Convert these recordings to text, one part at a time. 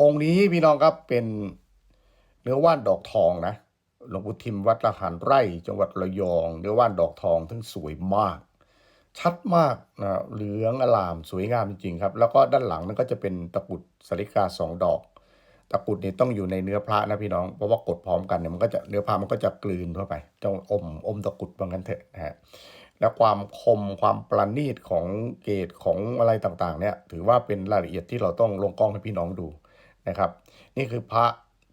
องค์นี้พี่น้องครับเป็นเนื้อว่านดอกทองนะหลวงปู่ทิมวัดละหารไร่ จังหวัดระยอง เนื้อว่านดอกทองทั้งสวยมาก ชัดมากนะเหลืองอลามสวยงามจริงๆครับ แล้วก็ด้านหลังนั้นก็จะเป็นตะกุดสาริกาสองดอกตะกุดนี่ต้องอยู่ในเนื้อพระนะพี่น้อง เพราะว่ากดพร้อมกันเนี่ยมันก็จะเนื้อพระมันก็จะกลืนเข้าไปต้องอมอมตะกุดบางกันเถอะนะฮะ และความคมความประณีตของเกรดของอะไรต่างๆเนี่ยถือว่าเป็นรายละเอียดที่เราต้องลงกล้องให้พี่น้องดู นะครับ นี่คือพระ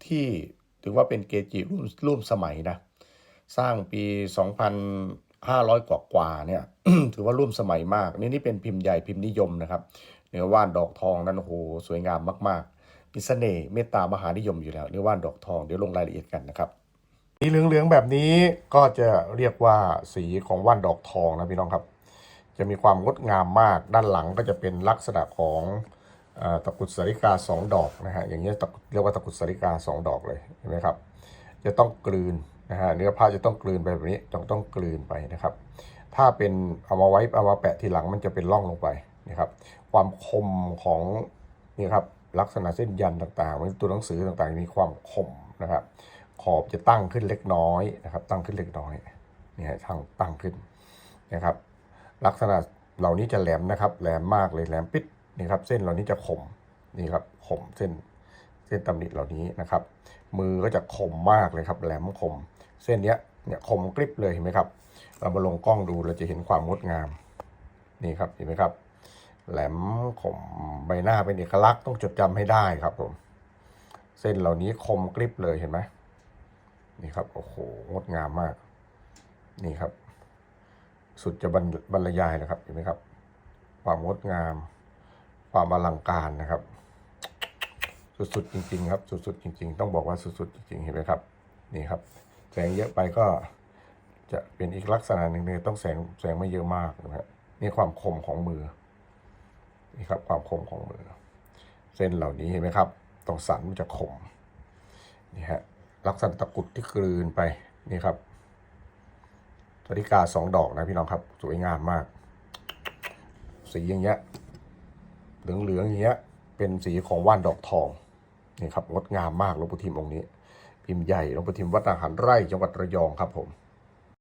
ที่ถือว่าเป็นเกจิร่วมร่วมสมัยนะ สร้างปี 2,500 กว่ากว่าเนี่ยถือว่าร่วมสมัยมาก นี่นี่เป็นพิมพ์ใหญ่พิมพ์นิยมนะครับ เนื้อว่านดอกทองนั้นโอ้โหสวยงามมากๆมีเสน่ห์เมตตามหานิยมอยู่แล้วเนื้อว่านดอกทองเดี๋ยวลงรายละเอียดกันนะครับสีเหลืองๆแบบนี้ก็จะเรียกว่าสีของว่านดอกทองนะพี่น้องครับ จะมีความงดงามมากด้านหลังก็จะเป็นลักษณะของ ตะกุดสาริกาสองดอกนะฮะอย่างนี้ยตะกเรียกว่าตะกุดสาริกาสองดอกเลยเห็นไหมครับ จะต้องกลืนนะฮะเนื้อผ้าจะต้องกลืนไปแบบนี้ต้องต้องกลืนไปนะครับ ถ้าเป็นเอามาไว้เอามาแปะทีหลังมันจะเป็นร่องลงไปนะครับความคมของนี่ครับลักษณะเส้นยันต่างๆตัวหนังสือต่างๆ มีความคมนะครับ ขอบจะตั้งขึ้นเล็กน้อยนะครับ ตั้งขึ้นเล็กน้อยนี่ฮะทางตั้งขึ้นนะครับ ลักษณะเหล่านี้จะแหลมนะครับ แหลมมากเลยแหลมปิด นี่ครับเส้นเหล่านี้จะคมนี่ครับคมเส้นเส้นตำหนิเหล่านี้นะครับ มือก็จะคมมากเลยครับ แหลมคม เส้นเนี้ยเนี่ยคมกริบเลยเห็นไหมครับ เรามาลงกล้องดูเราจะเห็นความงดงามนี่ครับเห็นไหมครับ แหลมคมใบหน้าเป็นเอกลักษณ์ต้องจดจำให้ได้ครับผมเส้นเหล่านี้คมกริบเลยเห็นไหมนี่ครับโอ้โหงดงามมาก นี่ครับ สุดจะบรรบรรยายนะครับเห็นไหมครับ ความงดงาม ความอลังการนะครับ สุดๆจริง ๆ ครับ สุดๆจริง ๆ ต้องบอกว่าสุดๆจริงๆเห็นไหมครับนี่ครับ แสงเยอะไปก็จะเป็นอีกลักษณะหนึ่งเลยต้องแสงแสงไม่เยอะมากนะครับนี่ความคมของมือนี่ครับความคมของมือ เส้นเหล่านี้เห็นไหมครับตรงสันมันจะคมนี่ฮะลักษณะตะกุดที่กลืนไปนี่ครับสริกาสองดอกนะพี่น้องครับ สวยงามมาก สีอย่างเงี้ย เหลืองๆอย่างเงี้ย เป็นสีของว่านดอกทองนี่ครับงดงามมากหลวงปู่ทิมองค์นี้ พิมพ์ใหญ่หลวงปู่ทิมวัดอาหารไร่จังหวัดระยองครับผม